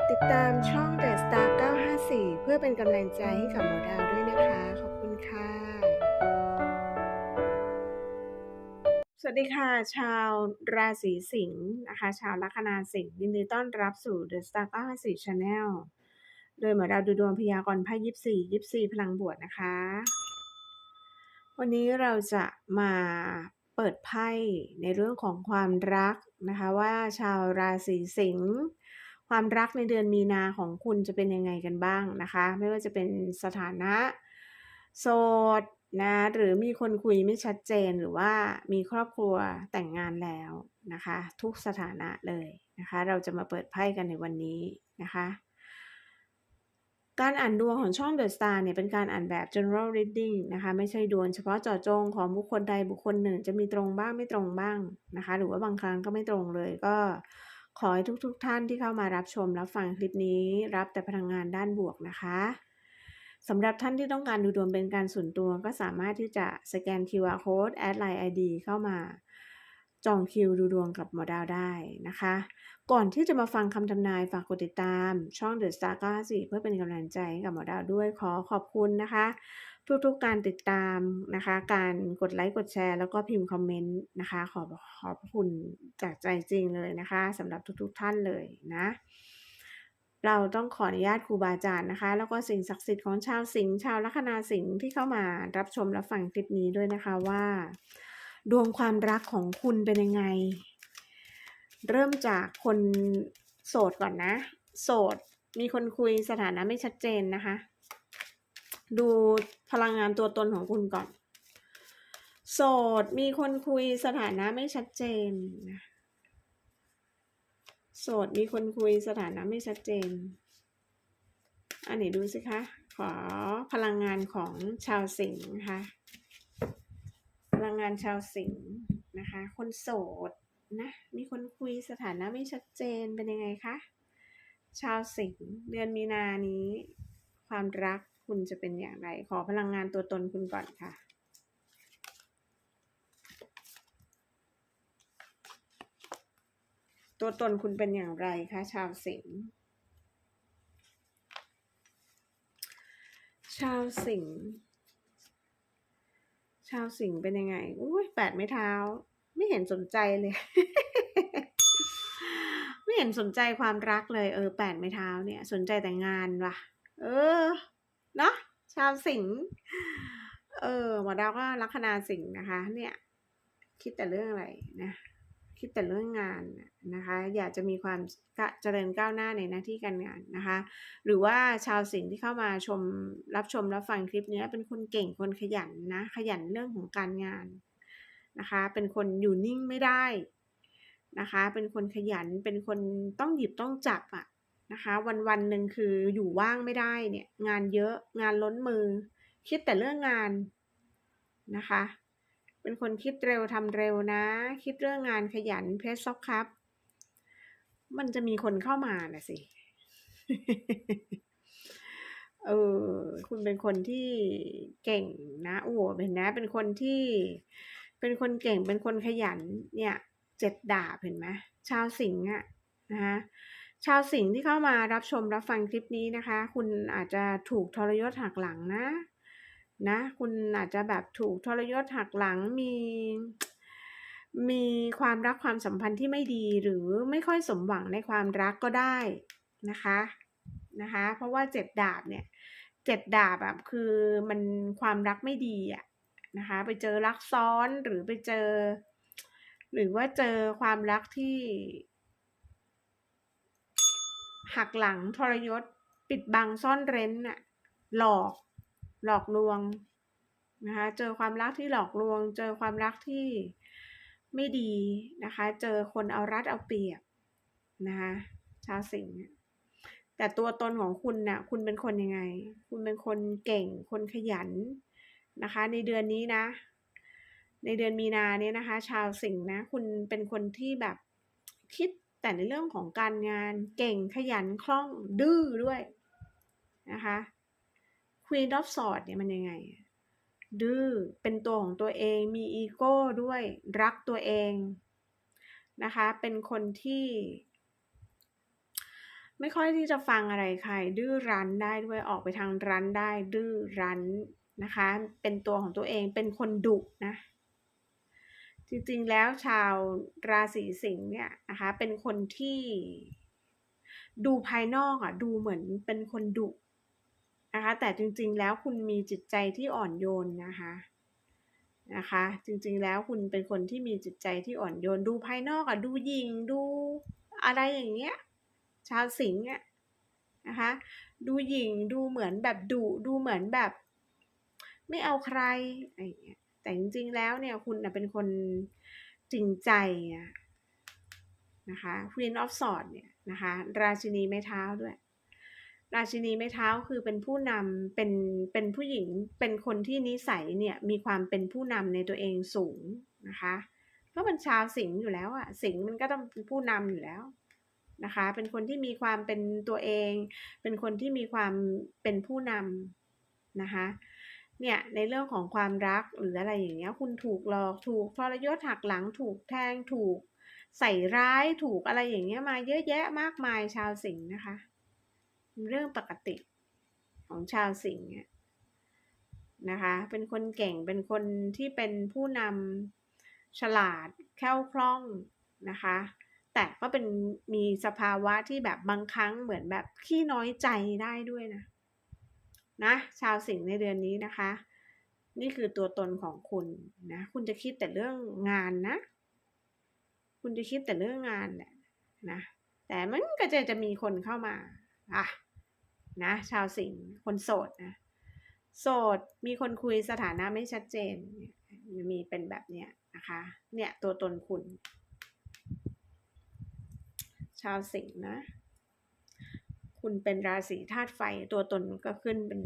ดติดตามช่อง The Star 954 เพื่อเป็นกำลังใจให้กับหมอดาวด้วยนะคะ ขอบคุณค่ะ สวัสดีค่ะ ชาวราศีสิงห์นะคะ ชาวลัคนาสิงห์ยินดีต้อนรับสู่ The Star 954 Channel โดยหมอดาวดูดวงพยากรณ์ไพ่ยิปซียิปซีพลังบวชนะคะ วันนี้เราจะมาเปิดไพ่ในเรื่องของความรักนะคะว่าชาวราศีสิงห์ ความรักในเดือนมีนาของคุณจะเป็นยังไงกันบ้างนะคะ ไม่ว่าจะเป็นสถานะ โสดนะหรือมีคนคุยไม่ชัดเจนหรือว่ามีครอบครัวแต่งงานแล้วนะคะ ทุกสถานะเลยนะคะ เราจะมาเปิดไพ่กันในวันนี้นะคะการอ่านดวงของช่อง The Star เนี่ยเป็นการอ่านแบบ general reading นะคะไม่ใช่ดวงเฉพาะเจาะจงของบุคคลใดบุคคลหนึ่ง จะมีตรงบ้างไม่ตรงบ้างนะคะ หรือว่าบางครั้งก็ไม่ตรงเลยก็ ขอให้ทุกๆทท่านที่เข้ามารับชมรับฟังคลิปนี้ รับแต่พลังงานด้านบวกนะคะสำหรับท่านที่ต้องการดูดวงเป็นการส่วนตัวก็สามารถที่จะสแกน QR code แอดไลน์ ID เข้ามา จองคิวดูดวงกับหมอดาวได้นะคะ ก่อนที่จะมาฟังคำทำนายฝากกดติดตาม ช่อง The Star 94เพื่อเป็นกำลังใจกับหมอดาวด้วยขอขอบคุณนะคะ ทุกๆการติดตามนะคะ การกดไลค์กดแชร์ แล้วก็พิมพ์คอมเมนต์นะคะ ขอบขอบคุณจากใจจริงเลยนะคะสำหรับทุกๆท่านเลยนะเราต้องขออนุญาตครูบาอาจารย์นะคะ แล้วก็สิ่งศักดิ์สิทธิ์ของชาวสิงห์ชาวลัคนาสิงห์ที่เข้ามารับชมรับฟังคลิปนี้ด้วยนะคะว่า ดวงความรักของคุณเป็นยังไง เริ่มจากคนโสดก่อนนะ โสดมีคนคุยสถานะไม่ชัดเจนนะคะ ดูพลังงานตัวตนของคุณก่อน โสด มีคนคุยสถานะไม่ชัดเจน โสด มีคนคุยสถานะไม่ชัดเจน อันนี้ดูสิคะ ขอพลังงานของชาวสิงห์นะคะพลังงานชาวสิงห์นะคะ คนโสดนะ มีคนคุยสถานะไม่ชัดเจนเป็นยังไงคะ ชาวสิงห์เดือนมีนานี้ ความรัก คุณจะเป็นอย่างไร ขอพลังงานตัวตนคุณก่อนค่ะ ตัวตนคุณเป็นอย่างไรคะชาวสิงห์ชาวสิงห์ชาวสิงห์เป็นยังไง อุ้ยแปดไม้เท้า ไม่เห็นสนใจเลย ไม่เห็นสนใจความรักเลย เออแปดไม้เท้าเนี่ย สนใจแต่งานว่ะ เออ เนาะชาวสิงห์เออหมอดาวก็ลัคนาสิงห์นะคะ เนี่ย คิดแต่เรื่องอะไรนะ คิดแต่เรื่องงานนะคะ อยากจะมีความเจริญก้าวหน้าในหน้าที่การงานนะคะ หรือว่าชาวสิงห์ที่เข้ามาชมรับชมรับฟังคลิปนี้เป็นคนเก่งคนขยันนะ ขยันเรื่องของการงานนะคะ เป็นคนอยู่นิ่งไม่ได้นะคะ เป็นคนขยันเป็นคนต้องหยิบต้องจับอะ นะคะ วันวันหนึ่งคืออยู่ว่างไม่ได้เนี่ย งานเยอะงานล้นมือ คิดแต่เรื่องงานนะคะ เป็นคนคิดเร็วทำเร็วนะ คิดเรื่องงานขยันเพชรซ็อกครับ มันจะมีคนเข้ามาน่ะสิเออคุณเป็นคนที่เก่งนะโอ้โหเห็นนะ เป็นคนที่เป็นคนเก่งเป็นคนขยันเนี่ยเจ็ดดาบเห็นไหมชาวสิงห์อะนะคะ ชาวสิงห์ที่เข้ามารับชมรับฟังคลิปนี้นะคะ คุณอาจจะถูกทรยศหักหลังนะ นะ คุณอาจจะแบบถูกทรยศหักหลังมี มีความรักความสัมพันธ์ที่ไม่ดีหรือไม่ค่อยสมหวังในความรักก็ได้นะคะนะคะ เพราะว่าเจ็ดดาบเนี่ยเจ็ดดาบแบบคือมันความรักไม่ดีอะนะคะ ไปเจอรักซ้อนหรือไปเจอ หรือว่าเจอความรักที่ หักหลังทรยศ ปิดบังซ่อนเร้นน่ะหลอก หลอกลวงนะคะเจอความรักที่หลอกลวง เจอความรักที่ไม่ดีนะคะ เจอคนเอารัดเอาเปรียบนะคะชาวสิงห์แต่ตัวตนของคุณนะ่ะคุณเป็นคนยังไง คุณเป็นคนเก่ง คนขยันนะคะ ในเดือนนี้นะ ในเดือนมีนาเนี่ยนะคะ ชาวสิงห์นะ คุณเป็นคนที่แบบคิด แต่ในเรื่องของการงานเก่งขยันคล่องดื้อด้วยนะคะ Queen of Swords เนี่ยมันยังไง ดื้อเป็นตัวของตัวเองมีอีโก้ด้วยรักตัวเองนะคะ เป็นคนที่ ไม่ค่อยที่จะฟังอะไรใคร ดื้อรั้นได้ด้วยออกไปทางรั้นได้ ดื้อรั้นนะคะ เป็นตัวของตัวเองเป็นคนดุนะ จริงๆ แล้วชาวราศีสิงห์เนี่ยนะคะเป็นคนที่ดูภายนอกอะดูเหมือนเป็นคนดุนะคะแต่จริงๆแล้วคุณมีจิตใจที่อ่อนโยนนะคะนะคะจริงๆแล้วคุณเป็นคนที่มีจิตใจที่อ่อนโยนดูภายนอกอะดูยิงดูอะไรอย่างเงี้ยชาวสิงห์อะนะคะดูหยิงดูเหมือนแบบดุดูเหมือนแบบ ไม่เอาใครอะไรอย่างเงี้ย แต่จริงๆแล้วเนี่ยคุณเป็นคนจริงใจนะคะ Queen of Swords เนี่ยนะคะราชินีไม้เท้าด้วย ราชินีไม้เท้าคือเป็นผู้นำเป็นเป็นผู้หญิงเป็นคนที่นิสัยเนี่ยมีความเป็นผู้นำในตัวเองสูงนะคะก็เป็นชาวสิงห์อยู่แล้วอะสิงห์มันก็ต้องเป็นผู้นำอยู่แล้วนะคะเป็นคนที่มีความเป็นตัวเอง เป็นคนที่มีความเป็นผู้นำนะคะ เนี่ยในเรื่องของความรักหรืออะไรอย่างเงี้ย คุณถูกหลอกถูกทรยศหักหลังถูกแทงถูกใส่ร้ายถูกอะไรอย่างเงี้ยมาเยอะแยะมากมายชาวสิงห์นะคะ เรื่องปกติของชาวสิงห์นะคะ เป็นคนเก่งเป็นคนที่เป็นผู้นำฉลาดแคล่วคล่องนะคะ แต่ก็เป็นมีสภาวะที่แบบบางครั้งเหมือนแบบขี้น้อยใจได้ด้วยนะ นะชาวสิงห์ในเดือนนี้นะคะ นี่คือตัวตนของคุณนะคุณจะคิดแต่เรื่องงานนะ คุณจะคิดแต่เรื่องงานแหละนะแต่มันก็จะจะมีคนเข้ามาอะนะชาวสิงห์คนโสดนะโสดมีคนคุยสถานะไม่ชัดเจนมีเป็นแบบเนี้ยนะคะ เนี่ยตัวตนคุณ ชาวสิงห์นะ คุณเป็นราศีธาตุไฟ ตัวตนก็ขึ้นเป็น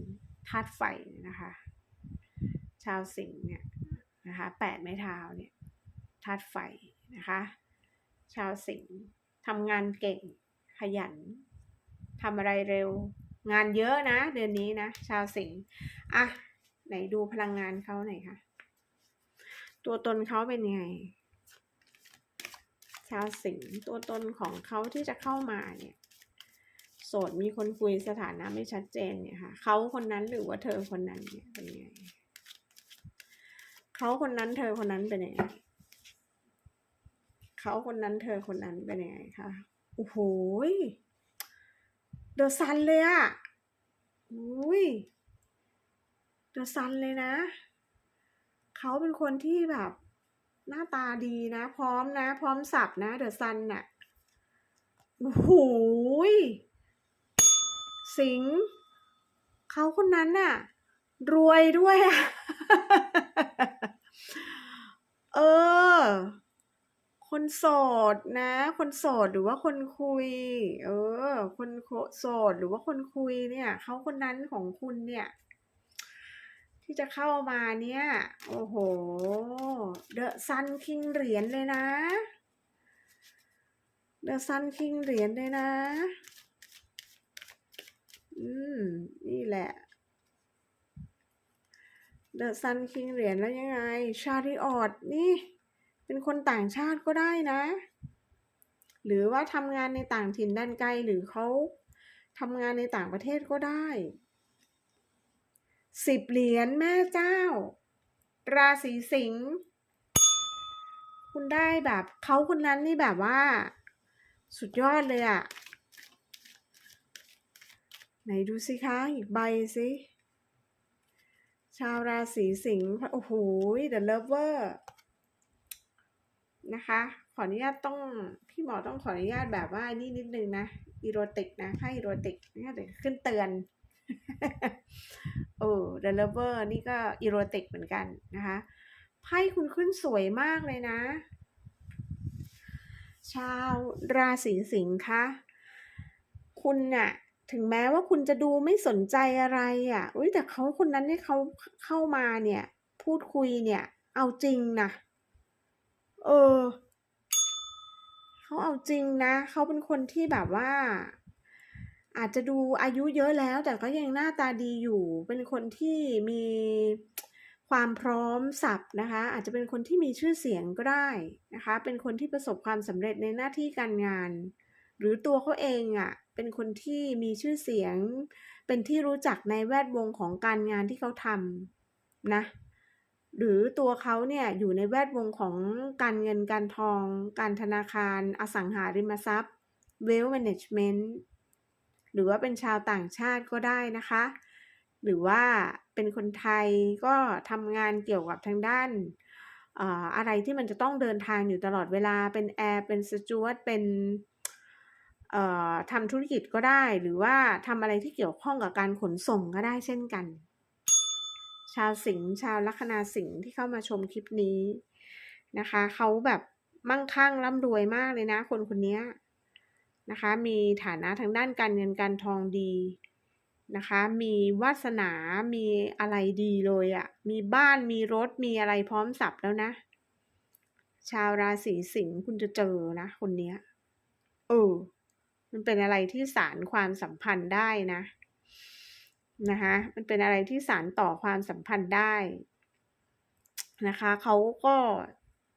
ธาตุไฟนะคะ ชาวสิงห์เนี่ยนะคะแปดไม้เท้าเนี่ยธาตุไฟนะคะ ชาวสิงห์ทำงานเก่งขยันทำอะไรเร็ว งานเยอะนะ เดือนนี้นะ ชาวสิงห์อะไหนดูพลังงานเขาหน่อยค่ะ ตัวตนเขาเป็นยังไง ชาวสิงห์ตัวตนของเขาที่จะเข้ามาเนี่ย สดมีคนคุยสถานะไม่ชัดเจนเนี่ยค่ะเขาคนนั้นหรือว่าเธอคนนั้นเนี่ยเป็นไงเขาคนนั้นเธอคนนั้นเป็นยังไงเขาคนนั้นเธอคนนั้นเป็นยังไงคะโอ้โหเดอะซันเลยอะอุ้ยเดอะซันเลยนะ เขาเป็นคนที่แบบหน้าตาดีนะ พร้อมนะ พร้อมสับนะ เดอะซันน่ะโอ้โห สิงเขาคนนั้นน่ะ รวยด้วยอะเออ คนโสดนะ คนโสดหรือว่าคนคุย เออ คนโสดหรือว่าคนคุยเนี่ยเขาคนนั้นของคุณเนี่ย ที่จะเข้ามาเนี่ย โอ้โห เดอะซันคิงเหรียญเลยนะ เดอะซันคิงเหรียญเลยนะ อืม นี่แหละ เดอะซันคิงเหรียญแล้วยังไง ชาริออดนี่ เป็นคนต่างชาติก็ได้นะ หรือว่าทำงานในต่างถิ่นด้านไกลหรือเขาทำงานในต่างประเทศก็ได้สิบเหรียญแม่เจ้า ราศีสิงห์คุณได้แบบเขาคนนั้นนี่แบบว่า สุดยอดเลยอะ ไหนดูสิคะ อีกใบสิ ชาวราศีสิงห์โอ้โห The Lover นะคะ ขออนุญาตต้อง พี่หมอต้องขออนุญาตแบบว่านี่นิดนึงนะ อีโรติกนะค่าอีโรติกนี่เดี๋ยวขึ้นเตือนเออ The Lover นี่ก็อีโรติกเหมือนกันนะคะ ไพ่คุณขึ้นสวยมากเลยนะ ชาวราศีสิงห์คะ คุณน่ะ ถึงแม้ว่าคุณจะดูไม่สนใจอะไรอะ่ะอุ้ยแต่เขาคนนั้นที่เขาเข้ามาเนี่ย พูดคุยเนี่ย เอาจริงนะเออเขาเอาจริงนะเขาเป็นคนที่แบบว่า อาจจะดูอายุเยอะแล้ว แต่ก็ยังหน้าตาดีอยู่ เป็นคนที่มีความพร้อมสับนะคะ อาจจะเป็นคนที่มีชื่อเสียงก็ได้นะคะ เป็นคนที่ประสบความสำเร็จในหน้าที่การงาน หรือตัวเขาเองอะ่ะ เป็นคนที่มีชื่อเสียง เป็นที่รู้จักในแวดวงของการงานที่เขาทำนะ หรือตัวเขาเนี่ยอยู่ในแวดวงของการเงินการทอง การธนาคาร อสังหาริมทรัพย์ wealth management หรือว่าเป็นชาวต่างชาติก็ได้นะคะ หรือว่าเป็นคนไทยก็ทำงานเกี่ยวกับทางด้านอะไรที่มันจะต้องเดินทางอยู่ตลอดเวลาเป็นแอร์เป็นสจวตเป็น ทำธุรกิจก็ได้ หรือว่าทำอะไรที่เกี่ยวข้องกับการขนส่งก็ได้เช่นกัน ชาวสิงห์ชาวลัคนาสิงห์ที่เข้ามาชมคลิปนี้นะคะ เขาแบบมั่งคั่งร่ำรวยมากเลยนะ คนคนนี้นะคะ มีฐานะทางด้านการเงินการทองดีนะคะ มีวาสนา มีอะไรดีเลยอะ่ะ มีบ้าน มีรถ มีอะไรพร้อมสับแล้วนะ ชาวราศีสิงห์คุณจะเจอนะ คนเนี้ย เออ มันเป็นอะไรที่สารความสัมพันธ์ได้นะนะคะมันเป็นอะไรที่สารต่อความสัมพันธ์ได้นะคะเขาก็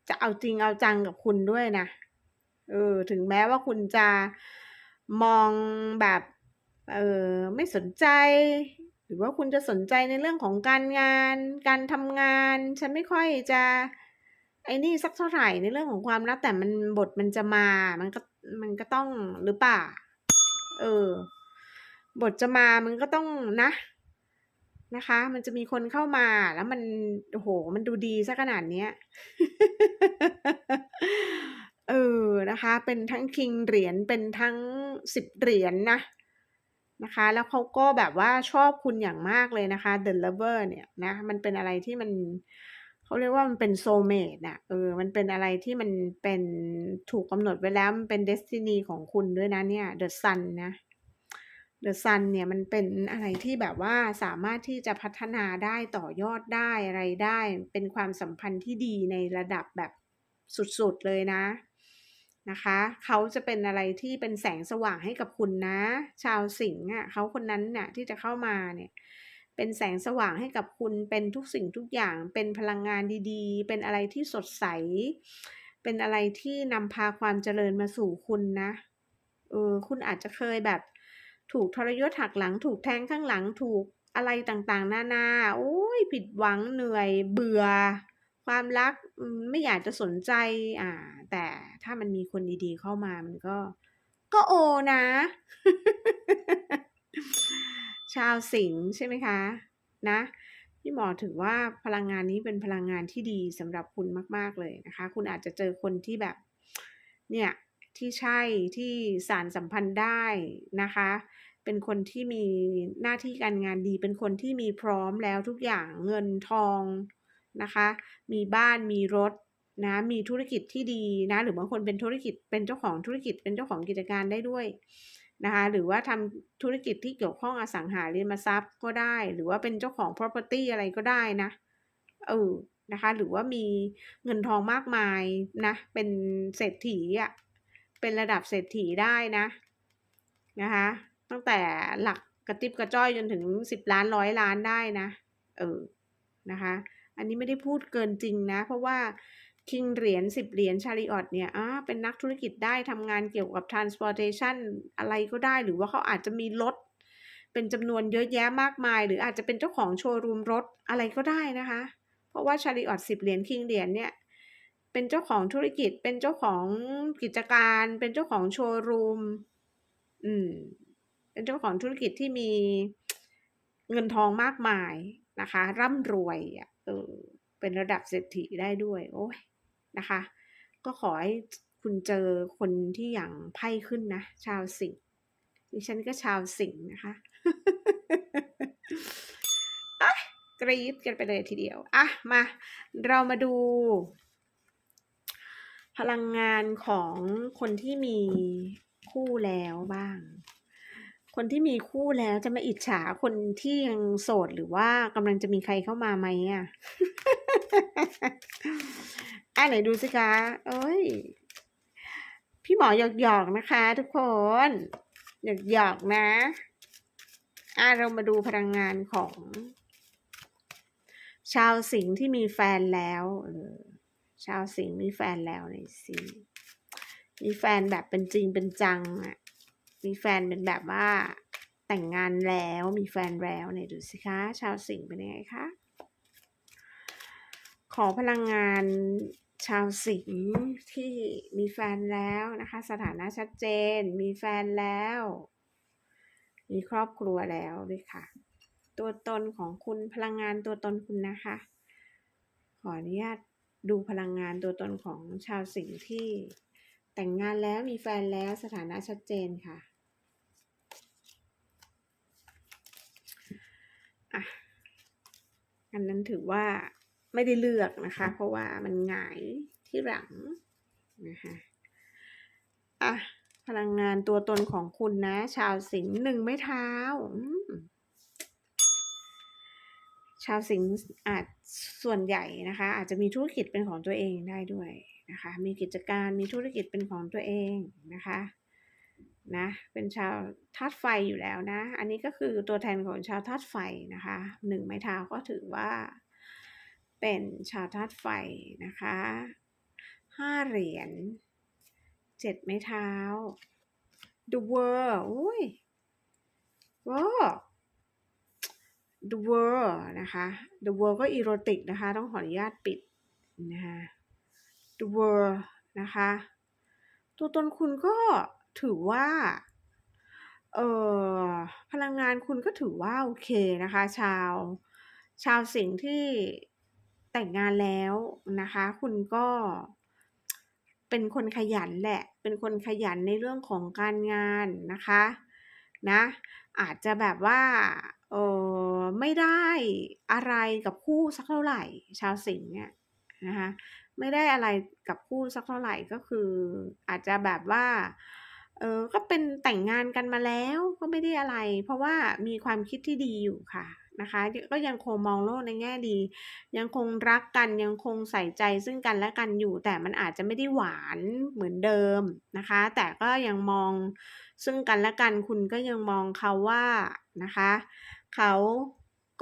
จะเอาจริงเอาจังกับคุณด้วยนะเออถึงแม้ว่าคุณจะมองแบบเออไม่สนใจ หรือว่าคุณจะสนใจในเรื่องของการงาน การทำงาน ฉันไม่ค่อยจะไอ้นี่สักเท่าไหร่ในเรื่องของความรักแต่มันบทมันจะมา มันก็ มันก็ต้องหรือเปล่า เออ บทจะมามันก็ต้องนะ นะคะ มันจะมีคนเข้ามาแล้วมันโอ้โห มันดูดีซะขนาดเนี้ย เออนะคะ เป็นทั้งคิงเหรียญเป็นทั้งสิบเหรียญนะนะคะ แล้วเขาก็แบบว่าชอบคุณอย่างมากเลยนะคะ The Lover เนี่ยนะ มันเป็นอะไรที่มัน เขาเรียกว่ามันเป็นโซเมดน่ะเออ มันเป็นอะไรที่มันเป็นถูกกำหนดไว้แล้ว มันเป็นเดสตินีของคุณด้วยนะเนี่ย The Sun นนะ The Sun เนี่ยมันเป็นอะไรที่แบบว่าสามารถที่จะพัฒนาได้ต่อยอดได้อะไรได้ เป็นความสัมพันธ์ที่ดีในระดับแบบสุดๆเลยนะนะคะเขาจะเป็นอะไรที่เป็นแสงสว่างให้กับคุณนะ ชาวสิงห์อะเขาคนนั้นน่ะที่จะเข้ามาเนี่ย เป็นแสงสว่างให้กับคุณเป็นทุกสิ่งทุกอย่าง เป็นพลังงานดีๆ เป็นอะไรที่สดใส เป็นอะไรที่นำพาความเจริญมาสู่คุณนะเออคุณอาจจะเคยแบบ ถูกทรยศหักหลัง ถูกแทงข้างหลังถูกอะไรต่างๆ หน้านาโอ้ยผิดหวังเหนื่อยเบื่อ ความรักไม่อยากจะสนใจอ่า แต่ถ้ามันมีคนดีๆเข้ามามันก็ ก็โอนะ ชาวสิงห์ใช่ไหมคะนะพี่หมอถือว่าพลังงานนี้เป็นพลังงานที่ดีสำหรับคุณมาก ๆ เลยนะคะ คุณอาจจะเจอคนที่แบบเนี่ยที่ใช่ที่สารสัมพันธ์ได้นะคะ เป็นคนที่มีหน้าที่การงานดี เป็นคนที่มีพร้อมแล้วทุกอย่างเงินทองนะคะ มีบ้านมีรถนะมีธุรกิจที่ดีนะ หรือบางคนเป็นธุรกิจเป็นเจ้าของธุรกิจเป็นเจ้าของกิจการได้ด้วย นะคะหรือว่าทำธุรกิจที่เกี่ยวข้องอสังหาริมทรัพย์ก็ได้ หรือว่าเป็นเจ้าของ property อะไรก็ได้นะเออนะคะหรือว่ามีเงินทองมากมายนะเป็นเศรษฐีอะเป็นระดับเศรษฐีได้นะนะคะตั้งแต่หลักกระติบกระจ้อยจนถึงสิบล้านร้อยล้านได้นะเออนะคะอันนี้ไม่ได้พูดเกินจริงนะ เพราะว่า คิงเหรียญสิบเหรียญชาริออตเนี่ยอ่าเป็นนักธุรกิจได้ทำงานเกี่ยวกับ transportation อะไรก็ได้ หรือว่าเขาอาจจะมีรถ เป็นจำนวนเยอะแยะมากมาย หรืออาจจะเป็นเจ้าของโชว์รูมรถอะไรก็ได้นะคะ เพราะว่าชาริออตสิบเหรียญคิงเหรียญเนี่ยเป็นเจ้าของธุรกิจเป็นเจ้าของกิจการ เป็นเจ้าของโชว์รูมอืมเป็นเจ้าของธุรกิจที่มีเงินทองมากมายนะคะ ร่ำรวยอะเออเป็นระดับเศรษฐีได้ด้วย โอ้ย นะคะ ก็ขอให้คุณเจอคนที่อย่างไพ่ขึ้นนะ ชาวสิงห์ดิฉันก็ชาวสิงห์นะคะกรี๊ดกันไปเลยทีเดียว อะ มา เรามาดู พลังงานของคนที่มีคู่แล้วบ้าง คนที่มีคู่แล้วจะมาอิจฉาคนที่ยังโสดหรือว่ากำลังจะมีใครเข้ามาไหมอะ อะไหนดูสิคะเอ้ย พี่หมอหยอกหยอกนะคะ ทุกคนหยอกหยอกนะอะเรามาดูพลังงานของ ชาวสิงห์ที่มีแฟนแล้วเออชาวสิงห์มีแฟนแล้วในสิมีแฟนแบบเป็นจริงเป็นจังอะมีแฟนเป็นแบบว่าแต่งงานแล้วมีแฟนแล้วเนี่ยดูสิคะ ชาวสิงห์เป็นยังไงคะ ขอพลังงานชาวสิงห์ที่มีแฟนแล้วนะคะ สถานะชัดเจน มีแฟนแล้ว มีครอบครัวแล้วด้วยค่ะ ตัวตนของคุณพลังงานตัวตนคุณนะคะ ขออนุญาตดูพลังงานตัวตนของชาวสิงห์ที่แต่งงานแล้วมีแฟนแล้วสถานะชัดเจนค่ะอะอันนั้นถือว่า ไม่ได้เลือกนะคะ เพราะว่ามันหงายที่หลังนะคะอะพลังงานตัวตนของคุณนะ ชาวสิงห์หนึ่งไม้เท้า ชาวสิงห์อาจส่วนใหญ่นะคะ อาจจะมีธุรกิจเป็นของตัวเองได้ด้วยนะคะ มีกิจการมีธุรกิจเป็นของตัวเองนะคะนะเป็นชาวธาตุไฟอยู่แล้วนะ อันนี้ก็คือตัวแทนของชาวธาตุไฟนะคะหนึ่งไม้เท้าก็ถือว่า เป็นชาวธาตุไฟนะคะห้าเหรียญเจ็ดไม้เท้า The World อุ้ยว้า The World นะคะ The World ก็อีโรติกนะคะ ต้องขออนุญาตปิดนะคะ The World นะคะ ตัวตนคุณก็ถือว่า เอ่อ พลังงานคุณก็ถือว่าโอเคนะคะ ชาว ชาวสิงห์ที่ แต่งงานแล้วนะคะ คุณก็เป็นคนขยันแหละ เป็นคนขยันในเรื่องของการงานนะคะนะอาจจะแบบว่าเออไม่ได้อะไรกับคู่สักเท่าไหร่ ชาวสิงห์เนี่ยนะคะไม่ได้อะไรกับคู่สักเท่าไหร่ก็คือ อาจจะแบบว่าเออก็เป็นแต่งงานกันมาแล้วก็ไม่ได้อะไร เพราะว่ามีความคิดที่ดีอยู่ค่ะ นะคะ ก็ยังคงมองโลกในแง่ดี ยังคงรักกันยังคงใส่ใจซึ่งกันและกันอยู่ แต่มันอาจจะไม่ได้หวานเหมือนเดิมนะคะ แต่ก็ยังมองซึ่งกันและกันคุณก็ยังมองเขาว่านะคะเขา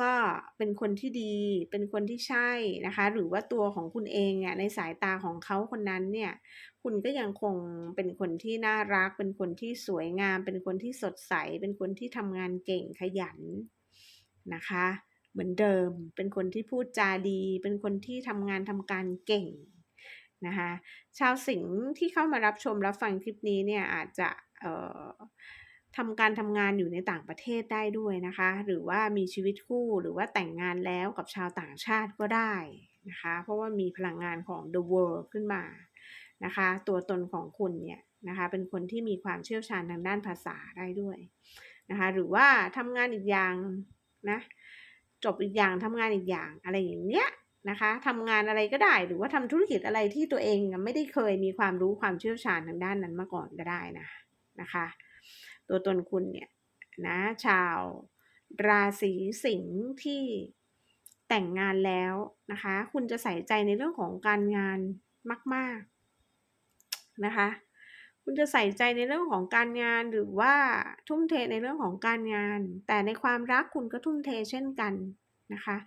ก็เป็นคนที่ดี เป็นคนที่ใช่นะคะ หรือว่าตัวของคุณเองเนี่ยในสายตาของเขาคนนั้นเนี่ย คุณก็ยังคงเป็นคนที่น่ารัก เป็นคนที่สวยงาม เป็นคนที่สดใส เป็นคนที่ทำงานเก่งขยัน นะคะ เหมือนเดิมเป็นคนที่พูดจาดี เป็นคนที่ทำงานทำการเก่งนะคะชาวสิงห์ที่เข้ามารับชมรับฟังคลิปนี้เนี่ยอาจจะเอ่อทำการทำงานอยู่ในต่างประเทศได้ด้วยนะคะ หรือว่ามีชีวิตคู่หรือว่าแต่งงานแล้วกับชาวต่างชาติก็ได้นะคะ เพราะว่ามีพลังงานของ the world ขึ้นมานะคะ ตัวตนของคุณเนี่ยนะคะเป็นคนที่มีความเชี่ยวชาญทางด้านภาษาได้ด้วยนะคะ หรือว่าทำงานอีกอย่าง นะจบอีกอย่างทำงานอีกอย่างอะไรอย่างเนี้ยนะคะทำงานอะไรก็ได้หรือว่าทำธุรกิจอะไรที่ตัวเองไม่ได้เคยมีความรู้ความเชี่ยวชาญทางด้านนั้นมาก่อนก็ได้นะนะคะ ตัวตนคุณเนี่ยนะชาวราศีสิงห์ที่แต่งงานแล้วนะคะ คุณจะใส่ใจในเรื่องของการงานมาก ๆนะคะ คุณจะใส่ใจในเรื่องของการงานหรือว่าทุ่มเทในเรื่องของการงาน แต่ในความรักคุณก็ทุ่มเทเช่นกันนะคะ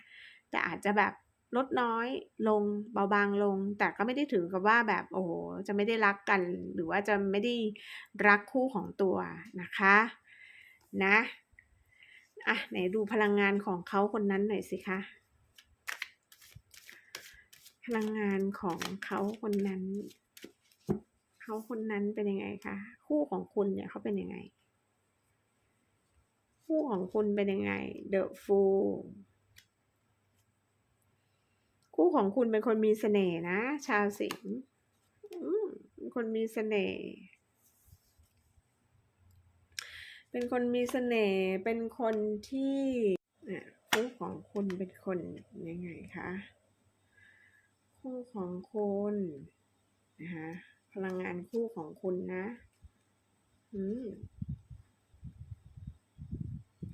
แต่อาจจะแบบลดน้อยลงเบาบางลง แต่ก็ไม่ได้ถือกับว่าแบบโอ้โหจะไม่ได้รักกัน หรือว่าจะไม่ได้รักคู่ของตัวนะคะนะอะไหนดูพลังงานของเขาคนนั้นหน่อยสิคะพลังงานของเขาคนนั้น เขาคนนั้นเป็นยังไงคะคู่ของคุณเนี่ยเขาเป็นยังไง คู่ของคุณเป็นยังไง The Fool คู่ของคุณเป็นคนมีเสน่ห์นะ ชาวสิงห์เป็นคนมีเสน่ห์เป็นคนมีเสน่ห์เป็นคนที่คู่ของคุณเป็นคนยังไงคะ คู่ของคุณนะคะ พลังงานคู่ของคุณนะ อืม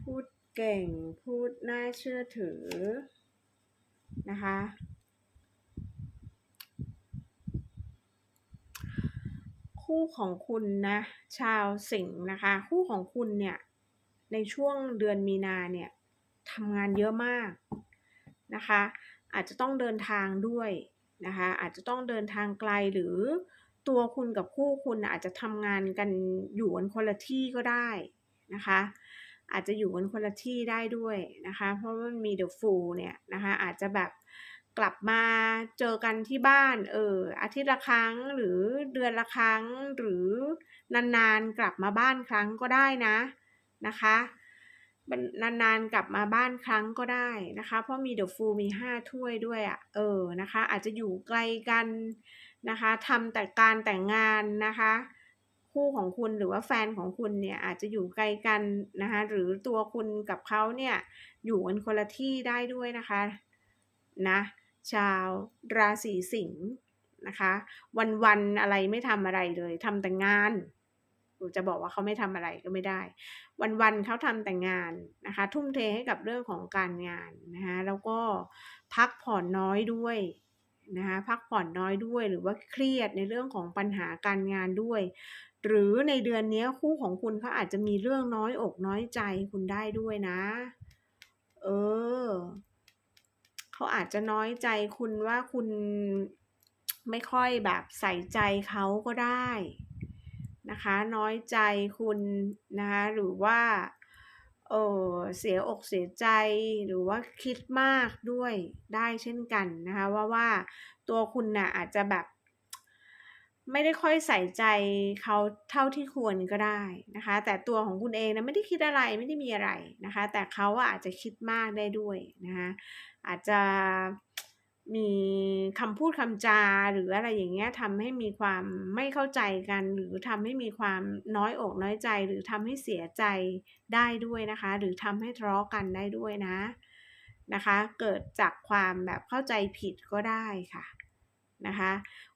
พูดเก่ง พูดน่าเชื่อถือ นะคะ คู่ของคุณนะ ชาวสิงห์นะคะ คู่ของคุณเนี่ย ในช่วงเดือนมีนาเนี่ยทำงานเยอะมากนะคะ อาจจะต้องเดินทางด้วยนะคะ อาจจะต้องเดินทางไกลหรือ ตัวคุณกับคู่คุณอาจจะทำงานกันอยู่กันคนละที่ก็ได้นะคะ อาจจะอยู่กันคนละที่ได้ด้วยนะคะ เพราะมันมีเดอะฟูเนี่ยนะคะอาจจะแบบกลับมาเจอกันที่บ้านเอออาทิตย์ละครั้งหรือเดือนละครั้งหรือนานๆกลับมาบ้านครั้งก็ได้นะนะคะนานๆกลับมาบ้านครั้งก็ได้นะคะ เพราะมีเดอะฟูมีห้าถ้วยด้วยอะ่ะเออนะคะ อาจจะอยู่ไกลกัน นะคะทำแต่การแต่งงานนะคะคู่ของคุณหรือว่าแฟนของคุณเนี่ยอาจจะอยู่ไกลกันนะคะหรือตัวคุณกับเขาเนี่ยอยู่กันคนละที่ได้ด้วยนะคะนะชาวราศีสิงห์นะคะวันๆอะไรไม่ทำอะไรเลยทำแต่งานจะบอกว่าเขาไม่ทำอะไรก็ไม่ได้ วันๆเขาทำแต่งานนะคะทุ่มเทให้กับเรื่องของการงานนะคะแล้วก็พักผ่อนน้อยด้วย นะคะพักผ่อนน้อยด้วย หรือว่าเครียดในเรื่องของปัญหาการงานด้วย หรือในเดือนนี้คู่ของคุณเขาอาจจะมีเรื่องน้อยอกน้อยใจคุณได้ด้วยนะ เออเขาอาจจะน้อยใจคุณว่าคุณไม่ค่อยแบบใส่ใจเขาก็ได้นะคะ น้อยใจคุณนะคะหรือว่า เออเสียอกเสียใจหรือว่าคิดมากด้วยได้เช่นกันนะคะว่าว่าตัวคุณนะ่ะอาจจะแบบ ไม่ได้ค่อยใส่ใจเขาเท่าที่ควรก็ได้นะคะ แต่ตัวของคุณเองนะไม่ได้คิดอะไรไม่ได้มีอะไรนะคะ แต่เขาอาจจะคิดมากได้ด้วยนะคะอาจจะ มีคำพูดคำจาหรืออะไรอย่างเงี้ยทำให้มีความไม่เข้าใจกัน หรือทำให้มีความน้อยอกน้อยใจ หรือทำให้เสียใจได้ด้วยนะคะ หรือทำให้ทะเลาะกันได้ด้วยนะนะคะ เกิดจากความแบบเข้าใจผิดก็ได้ค่ะนะคะ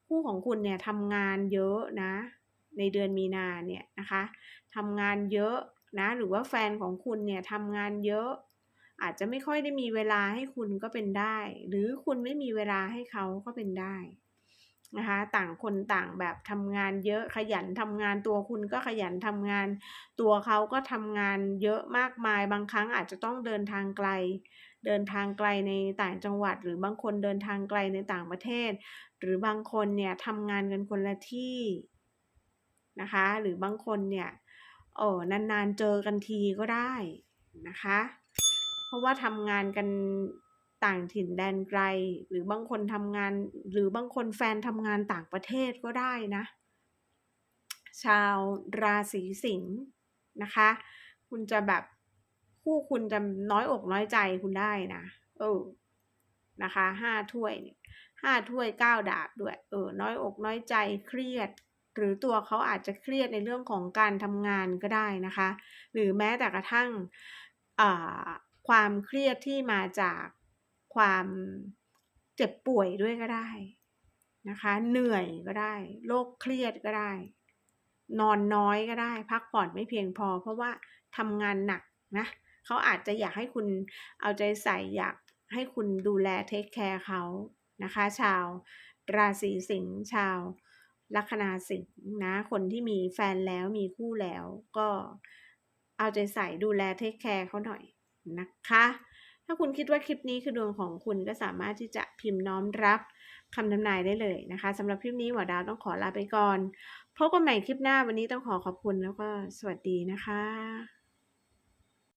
คู่ของคุณเนี่ยทำงานเยอะนะ ในเดือนมีนาเนี่ยนะคะทำงานเยอะนะหรือว่าแฟนของคุณเนี่ยทำงานเยอะ อาจจะไม่ค่อยได้มีเวลาให้คุณก็เป็นได้ หรือคุณไม่มีเวลาให้เขาก็เป็นได้นะคะต่างคนต่างแบบทำงานเยอะขยันทำงานตัวคุณก็ขยันทำงาน ตัวเขาก็ทำงานเยอะมากมาย บางครั้งอาจจะต้องเดินทางไกล เดินทางไกลในต่างจังหวัด หรือบางคนเดินทางไกลในต่างประเทศ หรือบางคนเนี่ยทำงานกันคนละที่นะคะหรือบางคนเนี่ยโอ้นานๆเจอกันทีก็ได้นะคะ เพราะว่าทำงานกันต่างถิ่นแดนไกล หรือบางคนทำงาน หรือบางคนแฟนทำงานต่างประเทศก็ได้นะ ชาวราศีสิงห์นะคะ คุณจะแบบคู่คุณจะน้อยอกน้อยใจคุณได้นะเออนะคะห้าถ้วยเนี่ยห้าถ้วยเก้าดาบด้วยเออน้อยอกน้อยใจเครียด หรือตัวเขาอาจจะเครียดในเรื่องของการทำงานก็ได้นะคะ หรือแม้แต่กระทั่งอ่า ความเครียดที่มาจากความเจ็บป่วยด้วยก็ได้นะคะ เหนื่อยก็ได้โรคเครียดก็ได้ นอนน้อยก็ได้ พักผ่อนไม่เพียงพอ เพราะว่าทำงานหนักนะเขาอาจจะอยากให้คุณเอาใจใส่อยากให้คุณดูแลเทคแคร์เขานะคะ ชาวราศีสิงห์ชาวลัคนาสิงห์นะ คนที่มีแฟนแล้วมีคู่แล้วก็เอาใจใส่ดูแลเทคแคร์เขาหน่อย นะคะ ถ้าคุณคิดว่าคลิปนี้คือดวงของคุณก็สามารถที่จะพิมพ์น้อมรับคำทำนายได้เลยนะคะสำหรับคลิปนี้หมอดาวต้องขอลาไปก่อนพบกันใหม่คลิปหน้าวันนี้ต้องขอขอบคุณแล้วก็สวัสดีนะคะ